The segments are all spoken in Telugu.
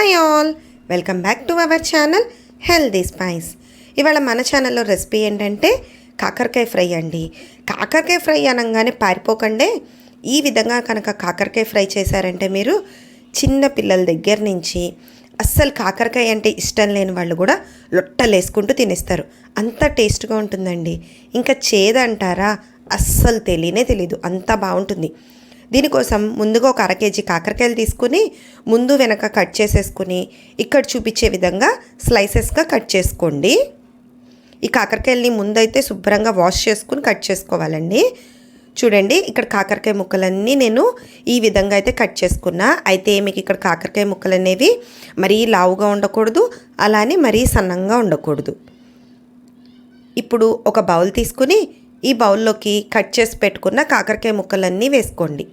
Hi all. Welcome back to our channel healthy spice. ఇవాళ మన ఛానల్లో రెసిపీ ఏంటంటే కాకరకాయ ఫ్రై అండి. కాకరకాయ ఫ్రై అనగానే పారిపోకండే. ఈ విధంగా కనుక కాకరకాయ ఫ్రై చేశారంటే మీరు చిన్న పిల్లల దగ్గర నుంచి అస్సలు కాకరకాయ అంటే ఇష్టం లేని వాళ్ళు కూడా లొట్టలేసుకుంటూ తినేస్తారు. అంత టేస్ట్గా ఉంటుందండి. ఇంకా చేదంటారా? అస్సలు తెలియనే తెలీదు. అంత బాగుంటుంది. దీనికోసం ముందుగా ఒక అర కేజీ కాకరకాయలు తీసుకుని ముందు వెనక కట్ చేసేసుకుని ఇక్కడ చూపించే విధంగా స్లైసెస్గా కట్ చేసుకోండి. ఈ కాకరకాయల్ని ముందైతే శుభ్రంగా వాష్ చేసుకుని కట్ చేసుకోవాలండి. చూడండి ఇక్కడ కాకరకాయ ముక్కలన్నీ నేను ఈ విధంగా అయితే కట్ చేసుకున్నా. అయితే మీకు ఇక్కడ కాకరకాయ ముక్కలు అనేవి మరీ లావుగా ఉండకూడదు అలానే మరీ సన్నంగా ఉండకూడదు. ఇప్పుడు ఒక బౌల్ తీసుకుని ఈ బౌల్లోకి కట్ చేసి పెట్టుకున్న కాకరకాయ ముక్కలన్నీ వేసుకోండి.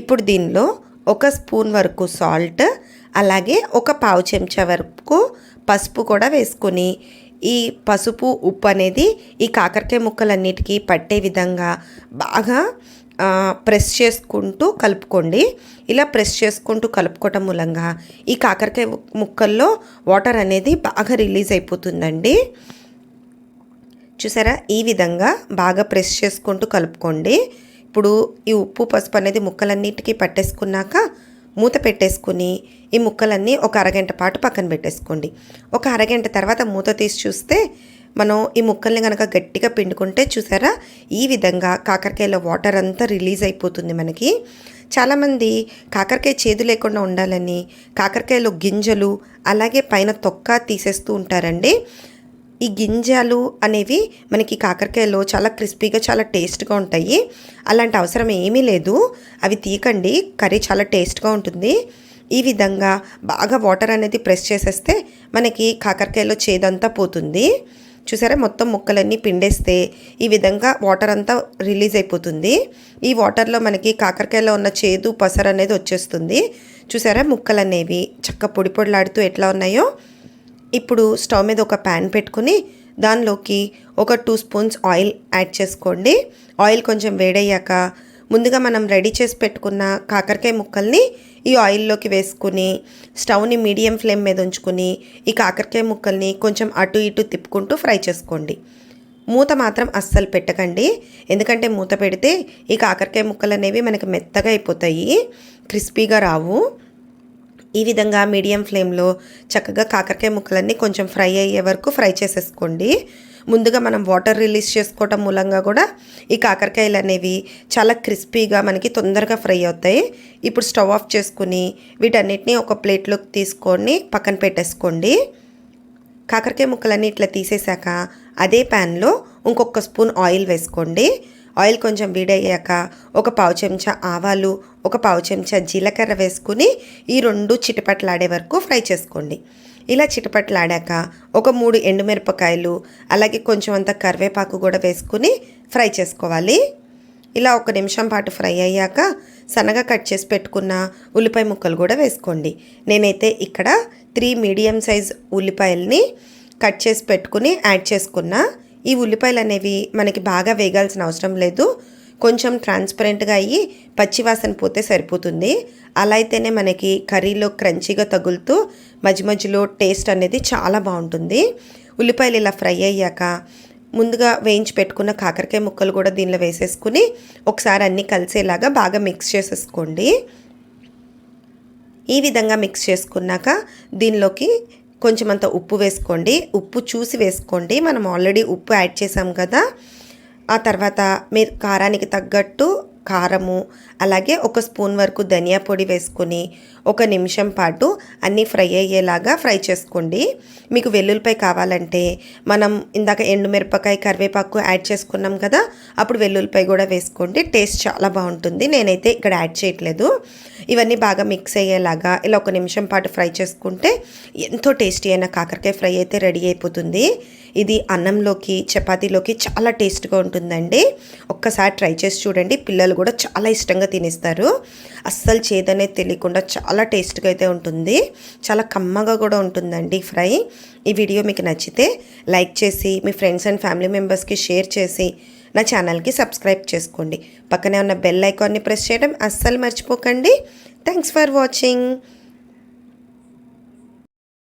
ఇప్పుడు దీనిలో ఒక స్పూన్ వరకు సాల్ట్ అలాగే ఒక పావు చెంచా వరకు పసుపు కూడా వేసుకొని ఈ పసుపు ఉప్పు అనేది ఈ కాకరకాయ ముక్కలన్నిటికీ పట్టే విధంగా బాగా ప్రెస్ చేసుకుంటూ కలుపుకోండి. ఇలా ప్రెస్ చేసుకుంటూ కలుపుకోవటం మూలంగా ఈ కాకరకాయ ముక్కల్లో వాటర్ అనేది బాగా రిలీజ్ అయిపోతుందండి. చూసారా? ఈ విధంగా బాగా ప్రెస్ చేసుకుంటూ కలుపుకోండి. ఇప్పుడు ఈ ఉప్పు పసుపు అనేది ముక్కలన్నిటికీ పట్టేసుకున్నాక మూత పెట్టేసుకుని ఈ ముక్కలన్నీ ఒక అరగంట పాటు పక్కన పెట్టేసుకోండి. ఒక అరగంట తర్వాత మూత తీసి చూస్తే మనం ఈ ముక్కల్ని కనుక గట్టిగా పిండుకుంటే చూసారా? ఈ విధంగా కాకరకాయలో వాటర్ అంతా రిలీజ్ అయిపోతుంది మనకి. చాలామంది కాకరకాయ చేదు లేకుండా ఉండాలని కాకరకాయలో గింజలు అలాగే పైన తొక్క తీసేస్తూ ఉంటారండి. ఈ గింజలు అనేవి మనకి కాకరకాయలో చాలా క్రిస్పీగా చాలా టేస్ట్గా ఉంటాయి. అలాంటి అవసరం ఏమీ లేదు. అవి తీకండి కర్రీ చాలా టేస్ట్గా ఉంటుంది. ఈ విధంగా బాగా వాటర్ అనేది ప్రెస్ చేసేస్తే మనకి కాకరకాయలో చేదంతా పోతుంది. చూసారా? మొత్తం ముక్కలన్నీ పిండేస్తే ఈ విధంగా వాటర్ అంతా రిలీజ్ అయిపోతుంది. ఈ వాటర్లో మనకి కాకరకాయలో ఉన్న చేదు పసరు అనేది వచ్చేస్తుంది. చూసారా? ముక్కలు అనేవి చక్క పొడి పొడిలాడుతూ ఎట్లా ఉన్నాయో. ఇప్పుడు స్టవ్ మీద ఒక ప్యాన్ పెట్టుకుని దానిలోకి ఒక టూ స్పూన్స్ ఆయిల్ యాడ్ చేసుకోండి. ఆయిల్ కొంచెం వేడయ్యాక ముందుగా మనం రెడీ చేసి పెట్టుకున్న కాకరకాయ ముక్కల్ని ఈ ఆయిల్లోకి వేసుకుని స్టవ్ని మీడియం ఫ్లేమ్ మీద ఉంచుకుని ఈ కాకరకాయ ముక్కల్ని కొంచెం అటు ఇటు తిప్పుకుంటూ ఫ్రై చేసుకోండి. మూత మాత్రం అస్సలు పెట్టకండి. ఎందుకంటే మూత పెడితే ఈ కాకరకాయ ముక్కలు అనేవి మనకి మెత్తగా అయిపోతాయి క్రిస్పీగా రావు. ఈ విధంగా మీడియం ఫ్లేమ్లో చక్కగా కాకరకాయ ముక్కలన్నీ కొంచెం ఫ్రై అయ్యే వరకు ఫ్రై చేసేసుకోండి. ముందుగా మనం వాటర్ రిలీజ్ చేసుకోవటం మూలంగా కూడా ఈ కాకరకాయలు అనేవి చాలా క్రిస్పీగా మనకి తొందరగా ఫ్రై అవుతాయి. ఇప్పుడు స్టవ్ ఆఫ్ చేసుకుని వీటన్నిటిని ఒక ప్లేట్లోకి తీసుకొని పక్కన పెట్టేసుకోండి. కాకరకాయ ముక్కలన్నీ ఇట్లా తీసేశాక అదే ప్యాన్లో ఇంకొక స్పూన్ ఆయిల్ వేసుకోండి. ఆయిల్ కొంచెం వేడయ్యాక ఒక పావు చెంచా ఆవాలు ఒక పావు చెంచా జీలకర్ర వేసుకుని ఈ రెండు చిటపట్లాడే వరకు ఫ్రై చేసుకోండి. ఇలా చిటపట్లాడాక ఒక మూడు ఎండుమిరపకాయలు అలాగే కొంచెం అంత కరివేపాకు కూడా వేసుకుని ఫ్రై చేసుకోవాలి. ఇలా ఒక నిమిషం పాటు ఫ్రై అయ్యాక సన్నగా కట్ చేసి పెట్టుకున్న ఉల్లిపాయ ముక్కలు కూడా వేసుకోండి. నేనైతే ఇక్కడ త్రీ మీడియం సైజ్ ఉల్లిపాయల్ని కట్ చేసి పెట్టుకుని యాడ్ చేసుకున్నా ఈ ఉల్లిపాయలు అనేవి మనకి బాగా వేగాల్సిన అవసరం లేదు. కొంచెం ట్రాన్స్పరెంట్గా అయ్యి పచ్చివాసన పోతే సరిపోతుంది. అలా అయితేనే మనకి కర్రీలో క్రంచీగా తగులుతూ మధ్య మధ్యలో టేస్ట్ అనేది చాలా బాగుంటుంది. ఉల్లిపాయలు ఇలా ఫ్రై అయ్యాక ముందుగా వేయించి పెట్టుకున్న కాకరకాయ ముక్కలు కూడా దీనిలో వేసేసుకుని ఒకసారి అన్నీ కలిసేలాగా బాగా మిక్స్ చేసేసుకోండి. ఈ విధంగా మిక్స్ చేసుకున్నాక దీనిలోకి కొంచెం అంత ఉప్పు వేసుకోండి. ఉప్పు చూసి వేసుకోండి. మనం ఆల్రెడీ ఉప్పు యాడ్ చేసాం కదా. ఆ తర్వాత మీరు కారానికి తగ్గట్టు కారము అలాగే ఒక స్పూన్ వరకు ధనియా పొడి వేసుకొని ఒక నిమిషం పాటు అన్నీ ఫ్రై అయ్యేలాగా ఫ్రై చేసుకోండి. మీకు వెల్లుల్లిపాయ కావాలంటే మనం ఇందాక ఎండుమిరపకాయ కరివేపాకు యాడ్ చేసుకున్నాం కదా అప్పుడు వెల్లుల్లిపాయ కూడా వేసుకోండి. టేస్ట్ చాలా బాగుంటుంది. నేనైతే ఇక్కడ యాడ్ చేయట్లేదు. ఇవన్నీ బాగా మిక్స్ అయ్యేలాగా ఇలా ఒక నిమిషం పాటు ఫ్రై చేసుకుంటే ఎంతో టేస్టీ అయిన కాకరకాయ ఫ్రై అయితే రెడీ అయిపోతుంది. ఇది అన్నంలోకి చపాతీలోకి చాలా టేస్ట్గా ఉంటుందండి. ఒక్కసారి ట్రై చేసి చూడండి. పిల్లలు కూడా చాలా ఇష్టంగా తినేస్తారు. అస్సలు చేదనేది తెలియకుండా చాలా టేస్ట్గా అయితే ఉంటుంది. చాలా కమ్మగా కూడా ఉంటుందండి ఫ్రై. ఈ వీడియో మీకు నచ్చితే లైక్ చేసి మీ ఫ్రెండ్స్ అండ్ ఫ్యామిలీ మెంబర్స్కి షేర్ చేసి నా ఛానల్కి సబ్స్క్రైబ్ చేసుకోండి. పక్కనే ఉన్న బెల్ ఐకాన్ని ప్రెస్ చేయడం అస్సలు మర్చిపోకండి. Thanks for watching.